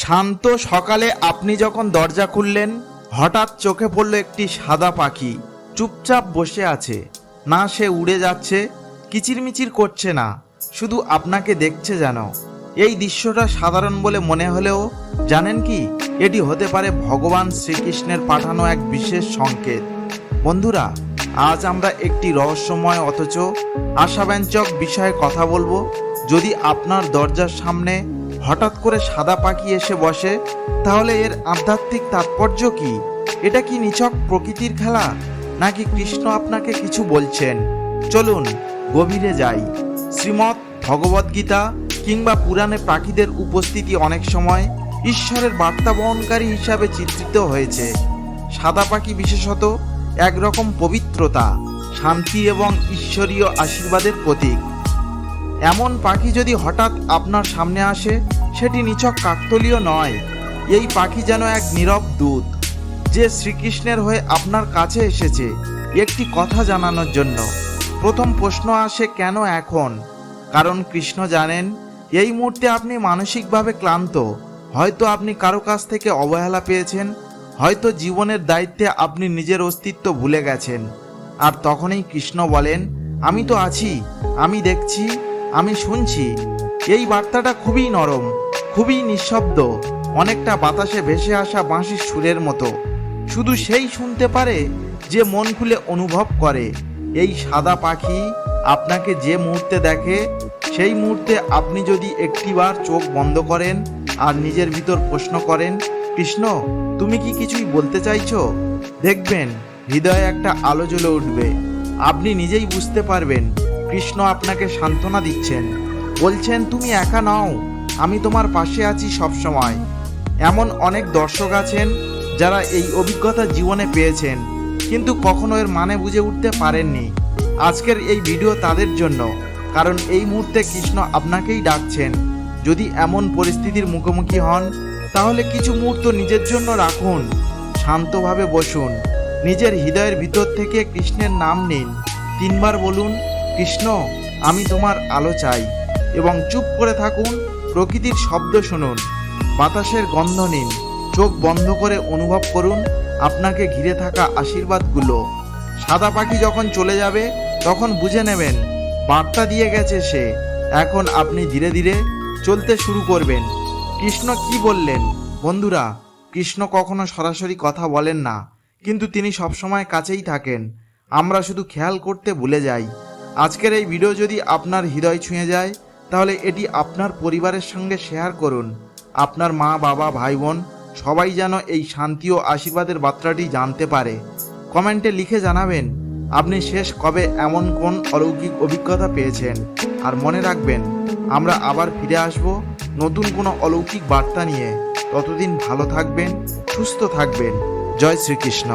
শান্ত সকালে আপনি যখন দরজা খুললেন, হঠাৎ চোখে পড়ল একটি সাদা পাখি। চুপচাপ বসে আছে। না, সে উড়ে যাচ্ছে, কিচিরমিচির করছে না। শুধু আপনাকে দেখছে যেন। এই দৃশ্যটা সাধারণ বলে মনে হলেও, জানেন কি? এটি হতে পারে ভগবান শ্রীকৃষ্ণের পাঠানো এক বিশেষ সংকেত। বন্ধুরা, আজ আমরা একটি রহস্যময় অথচ আশাব্যঞ্জক বিষয়ে কথা বলব। যদি আপনার দরজার সামনে হঠাৎ করে সাদা পাখি এসে বসে, তাহলে এর আধ্যাত্মিক তাৎপর্য কি? এটা কি নিছক প্রকৃতির খেলা? নাকি কৃষ্ণ আপনাকে কিছু বলছেন? চলুন, গভীরে যাই। শ্রীমৎ ভগবদ্গীতা কিংবা পুরাণে পাখিদের উপস্থিতি অনেক সময় ঈশ্বরের বার্তা বহনকারী হিসাবে চিত্রিত হয়েছে। সাদা পাখি বিশেষত একরকম পবিত্রতা, শান্তি এবং ঈশ্বরীয় আশীর্বাদের প্রতীক। এমন পাখি যদি হঠাৎ আপনার সামনে আসে সেটি নিছক কাকতলীয় নয়। এই পাখি যেন এক নীরব দূত, যে শ্রীকৃষ্ণের হয়ে আপনার কাছে এসেছে। একটি কথা জানানোর জন্য। প্রথম প্রশ্ন আসে, কেন এখন? কারণ কৃষ্ণ জানেন, এই মুহূর্তে আপনি মানসিকভাবে ক্লান্ত। হয়তো আপনি কারও কাছ থেকে অবহেলা পেয়েছেন, হয়তো জীবনের দায়িত্বে আপনি নিজের অস্তিত্ব ভুলে গেছেন। আর তখনই কৃষ্ণ বলেন, আমি তো আছি, আমি দেখছি, আমি শুনছি। এই বার্তাটা খুবই নরম, খুবই নিঃশব্দ, অনেকটা বাতাসে ভেসে আসা বাঁশির সুরের মতো। শুধু সেই শুনতে পারে যে মন খুলে অনুভব করে। এই সাদা পাখি আপনাকে যে মুহূর্তে দেখে, সেই মুহূর্তে আপনি যদি একটিবার চোখ বন্ধ করেন আর নিজের ভিতর প্রশ্ন করেন, কৃষ্ণ, তুমি কি কিছুই বলতে চাইছো? দেখবেন হৃদয়ে একটা আলো জ্বলে উঠবে। আপনি নিজেই বুঝতে পারবেন, কৃষ্ণ আপনাকে সান্ত্বনা দিচ্ছেন। বলছেন, তুমি একা নও, আমি তোমার পাশে আছি সব সময়। এমন অনেক দর্শক আছেন যারা এই অভিজ্ঞতা জীবনে পেয়েছেন, কিন্তু কখনো এর মানে বুঝে উঠতে পারেননি। আজকের এই ভিডিও তাদের জন্য, কারণ এই মুহূর্তে কৃষ্ণ আপনাকেই ডাকছেন। যদি এমন পরিস্থিতির মুখোমুখি হন, তাহলে কিছু মুহূর্ত নিজের জন্য রাখুন, শান্তভাবে বসুন, নিজের হৃদয়ের ভিতর থেকে কৃষ্ণের নাম নিন। তিনবার বলুন, কৃষ্ণ, আমি তোমার আলো চাই। এবং চুপ করে থাকুন, প্রকৃতির শব্দ শুনুন, বাতাসের গন্ধ নিন, চোখ বন্ধ করে অনুভব করুন আপনাকে ঘিরে থাকা আশীর্বাদগুলো। সাদা পাখি যখন চলে যাবে, তখন বুঝে নেবেন, বার্তা দিয়ে গেছে সে। এখন আপনি ধীরে ধীরে চলতে শুরু করবেন। কৃষ্ণ কি বললেন? বন্ধুরা, কৃষ্ণ কখনো সরাসরি কথা বলেন না, কিন্তু তিনি সবসময় কাছেই থাকেন। আমরা শুধু খেয়াল করতে ভুলে যাই। আজকের এই ভিডিও যদি আপনার হৃদয় ছুঁয়ে যায় তাহলে এটি আপনার পরিবারের সঙ্গে শেয়ার করুন। আপনার মা, বাবা, ভাই, বোন সবাই যেন এই শান্তি ও আশীর্বাদের বার্তাটি জানতে পারে। কমেন্টে লিখে জানাবেন, আপনি শেষ কবে এমন কোন অলৌকিক অভিজ্ঞতা পেয়েছেন? আর মনে রাখবেন, আমরা আবার ফিরে আসব নতুন কোনো অলৌকিক বার্তা নিয়ে। ততদিন ভালো থাকবেন, সুস্থ থাকবেন। জয় শ্রীকৃষ্ণ।